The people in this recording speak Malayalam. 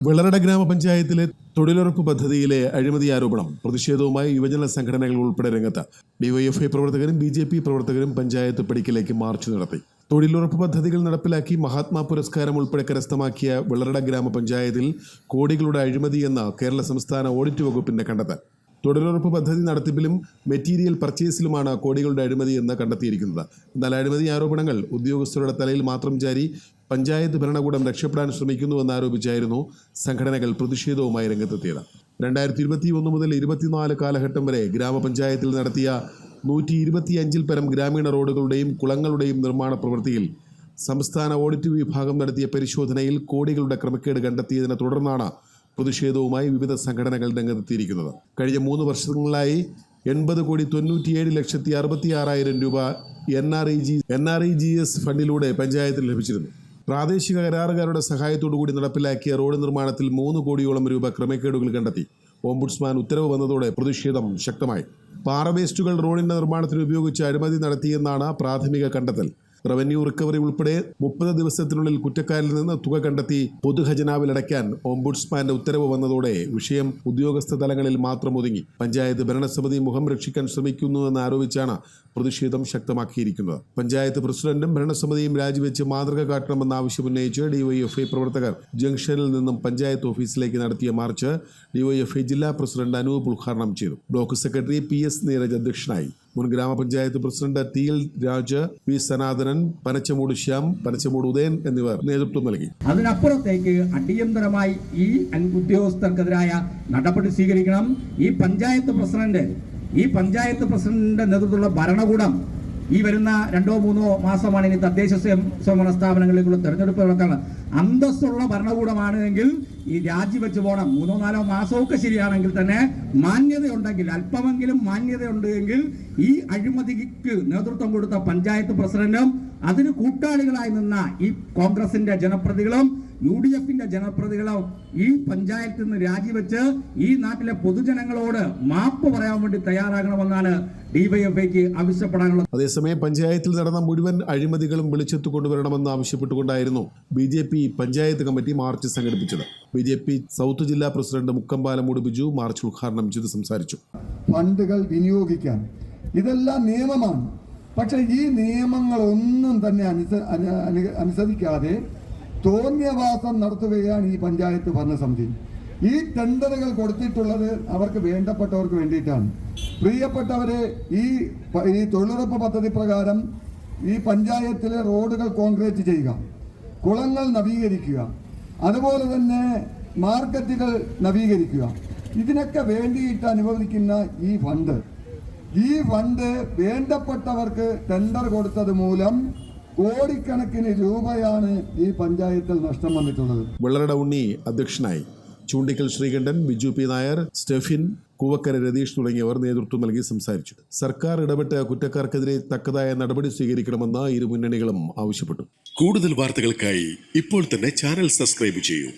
വെള്ളറട ഗ്രാമപഞ്ചായത്തിലെ തൊഴിലുറപ്പ് പദ്ധതിയിലെ അഴിമതി ആരോപണം പ്രതിഷേധവുമായി യുവജന സംഘടനകൾ ഉൾപ്പെടെ രംഗത്ത് ഡിവൈഎഫ്ഐ പ്രവർത്തകരും ബി ജെ പി പ്രവർത്തകരും പഞ്ചായത്ത് പടിക്കലേക്ക് മാർച്ച് നടത്തി. തൊഴിലുറപ്പ് പദ്ധതികൾ നടപ്പിലാക്കി മഹാത്മാ പുരസ്കാരം ഉൾപ്പെടെ കരസ്ഥമാക്കിയ വെള്ളറട ഗ്രാമപഞ്ചായത്തിൽ കോടികളുടെ അഴിമതിയെന്ന കേരള സംസ്ഥാന ഓഡിറ്റ് വകുപ്പിന്റെ കണ്ടെത്തൽ. തൊഴിലുറപ്പ് പദ്ധതി നടത്തിപ്പിലും മെറ്റീരിയൽ പർച്ചേസിലുമാണ് കോടികളുടെ അഴിമതി എന്ന് കണ്ടെത്തിയിരിക്കുന്നത്. എന്നാൽ അഴിമതി ആരോപണങ്ങൾ ഉദ്യോഗസ്ഥരുടെ തലയിൽ മാത്രം ജാരി പഞ്ചായത്ത് ഭരണകൂടം രക്ഷപ്പെടാൻ ശ്രമിക്കുന്നുവെന്ന് ആരോപിച്ചായിരുന്നു സംഘടനകൾ പ്രതിഷേധവുമായി രംഗത്തെത്തിയത്. രണ്ടായിരത്തി ഇരുപത്തി ഒന്ന് മുതൽ ഇരുപത്തിനാല് കാലഘട്ടം വരെ ഗ്രാമപഞ്ചായത്തിൽ നടത്തിയ നൂറ്റി ഇരുപത്തിയഞ്ചിൽ പരം ഗ്രാമീണ റോഡുകളുടെയും കുളങ്ങളുടെയും നിർമ്മാണ പ്രവൃത്തിയിൽ സംസ്ഥാന ഓഡിറ്റ് വിഭാഗം നടത്തിയ പരിശോധനയിൽ കോടികളുടെ ക്രമക്കേട് കണ്ടെത്തിയതിനെ തുടർന്നാണ് പ്രതിഷേധവുമായി വിവിധ സംഘടനകൾ രംഗത്തെത്തിയിരിക്കുന്നത്. കഴിഞ്ഞ മൂന്ന് വർഷങ്ങളിലായി എൺപത് കോടി തൊണ്ണൂറ്റിയേഴ് ലക്ഷത്തി അറുപത്തി ആറായിരം രൂപ N R I G N R I G S ഫണ്ടിലൂടെ പഞ്ചായത്തിൽ ലഭിച്ചിരുന്നു. പ്രാദേശിക കരാറുകാരുടെ സഹായത്തോടുകൂടി നടപ്പിലാക്കിയ റോഡ് നിർമ്മാണത്തിൽ മൂന്ന് കോടിയോളം രൂപ ക്രമക്കേടുകൾ കണ്ടെത്തി. ഓംബുഡ്സ്മാൻ ഉത്തരവ് വന്നതോടെ പ്രതിഷേധം ശക്തമായി. പാറ വേസ്റ്റുകൾ റോഡിന്റെ നിർമ്മാണത്തിന് ഉപയോഗിച്ച് അഴിമതി നടത്തിയെന്നാണ് പ്രാഥമിക കണ്ടെത്തൽ. റവന്യൂ റിക്കവറി ഉൾപ്പെടെ മുപ്പത് ദിവസത്തിനുള്ളിൽ കുറ്റക്കാരിൽ നിന്ന് തുക കണ്ടെത്തി പൊതുഖജനാവിൽ അടയ്ക്കാൻ ഓംബുഡ്സ്മാന്റെ ഉത്തരവ് വന്നതോടെ വിഷയം ഉദ്യോഗസ്ഥ തലങ്ങളിൽ മാത്രം ഒതുങ്ങി. പഞ്ചായത്ത് ഭരണസമിതി മുഖം രക്ഷിക്കാൻ ശ്രമിക്കുന്നുവെന്ന് ആരോപിച്ചാണ് പ്രതിഷേധം ശക്തമാക്കിയിരിക്കുന്നത്. പഞ്ചായത്ത് പ്രസിഡന്റും ഭരണസമിതിയും രാജിവെച്ച് മാതൃക കാട്ടണമെന്ന ആവശ്യം ഉന്നയിച്ച് ഡിവൈഎഫ്ഐ പ്രവർത്തകർ ജംഗ്ഷനിൽ നിന്നും പഞ്ചായത്ത് ഓഫീസിലേക്ക് നടത്തിയ മാർച്ച് ഡിവൈഎഫ്ഐ ജില്ലാ പ്രസിഡന്റ് അനൂപ് ഉദ്ഘാടനം ചെയ്തു. Block secretary P S Neeraj അധ്യക്ഷനായി. മുൻ ഗ്രാമപഞ്ചായത്ത് president T L Raj V Sanathanan Panachamoodu Shyam Panachamoodu Udayan എന്നിവർ നേതൃത്വം നൽകി. അതിനപ്പുറത്തേക്ക് അടിയന്തരമായി ഈ ഉദ്യോഗസ്ഥർക്കെതിരായ നടപടി സ്വീകരിക്കണം. ഈ പഞ്ചായത്ത് പ്രസിഡന്റ് ഈ പഞ്ചായത്ത് പ്രസിഡന്റിന്റെ നേതൃത്വത്തിലുള്ള ഭരണകൂടം ഈ വരുന്ന രണ്ടോ മൂന്നോ മാസമാണ് ഇനി തദ്ദേശ സ്വയം സ്വയംഭരണ സ്ഥാപനങ്ങളിലേക്കുള്ള തെരഞ്ഞെടുപ്പ് നടക്കുന്നത് അന്തസ്സുള്ള ഭരണകൂടമാണ് എങ്കിൽ ഈ രാജിവെച്ച് പോകണം മൂന്നോ നാലോ മാസമൊക്കെ ശരിയാണെങ്കിൽ തന്നെ മാന്യതയുണ്ടെങ്കിൽ അല്പമെങ്കിലും മാന്യതയുണ്ട് എങ്കിൽ ഈ അഴിമതിക്ക് നേതൃത്വം കൊടുത്ത പഞ്ചായത്ത് പ്രസിഡന്റും അതിന് കൂട്ടാളികളായി നിന്ന ഈ കോൺഗ്രസിന്റെ ജനപ്രതികളും യു ഡി എഫിന്റെ ജനപ്രതികളും ഈ പഞ്ചായത്തിൽ നിന്ന് രാജിവെച്ച് ഈ നാട്ടിലെ പൊതുജനങ്ങളോട് മാപ്പ് പറയാൻ വേണ്ടി തയ്യാറാകണമെന്നാണ് ഡിവൈഎഫ്ഐക്ക് ആവശ്യപ്പെടാനുള്ളത്. അതേസമയം പഞ്ചായത്തിൽ നടന്ന മുഴുവൻ അഴിമതികളും വെളിച്ചത്ത് കൊണ്ടുവരണമെന്ന് ആവശ്യപ്പെട്ടുകൊണ്ടായിരുന്നു B J P panchayat committee march സംഘടിപ്പിച്ചത്. ബി ജെ പി സൗത്ത് ജില്ലാ പ്രസിഡന്റ് മുക്കമ്പാലമൂട് ബിജു മാർച്ച് ഉദ്ഘാടനം ചെയ്ത് സംസാരിച്ചു. ഫണ്ടുകൾ വിനിയോഗിക്കാൻ ഇതെല്ലാം നിയമമാണ്. പക്ഷെ ഈ നിയമങ്ങളൊന്നും തന്നെ അനുസ അനു- അനു- അനുസരിക്കാതെ തോന്നിയവാസം നടത്തുകയാണ് ഈ പഞ്ചായത്ത് ഭരണസമിതി. ഈ ടെൻഡറുകൾ കൊടുത്തിട്ടുള്ളത് അവർക്ക് വേണ്ടപ്പെട്ടവർക്ക് വേണ്ടിയിട്ടാണ്. പ്രിയപ്പെട്ടവരെ ഈ ഈ തൊഴിലുറപ്പ് പദ്ധതി പ്രകാരം ഈ പഞ്ചായത്തിലെ റോഡുകൾ കോൺക്രീറ്റ് ചെയ്യുക. കുളങ്ങൾ നവീകരിക്കുക. അതുപോലെ തന്നെ മാർക്കറ്റുകൾ നവീകരിക്കുക. ഇതിനൊക്കെ വേണ്ടിയിട്ട് അനുവദിക്കുന്ന ഈ ഫണ്ട്. ഈ ഫണ്ട് വേണ്ടപ്പെട്ടവർക്ക് ടെൻഡർ കൊടുത്തത് മൂലം കോടിക്കണക്കിന് രൂപയാണ് ഈ പഞ്ചായത്തിൽ നഷ്ടം വന്നിട്ടുള്ളത്. വെള്ളറട ഉണ്ണി അധ്യക്ഷനായി. ചൂണ്ടിക്കൽ ശ്രീകണ്ഠൻ ബിജു പി നായർ സ്റ്റെഫിൻ കൂവക്കര രതീഷ് തുടങ്ങിയവർ നേതൃത്വം നൽകി സംസാരിച്ചു. സർക്കാർ ഇടപെട്ട് കുറ്റക്കാർക്കെതിരെ തക്കതായ നടപടി സ്വീകരിക്കണമെന്ന് ഇരു മുന്നണികളും ആവശ്യപ്പെട്ടു. കൂടുതൽ വാർത്തകൾക്കായി ഇപ്പോൾ തന്നെ ചാനൽ സബ്സ്ക്രൈബ് ചെയ്യൂ.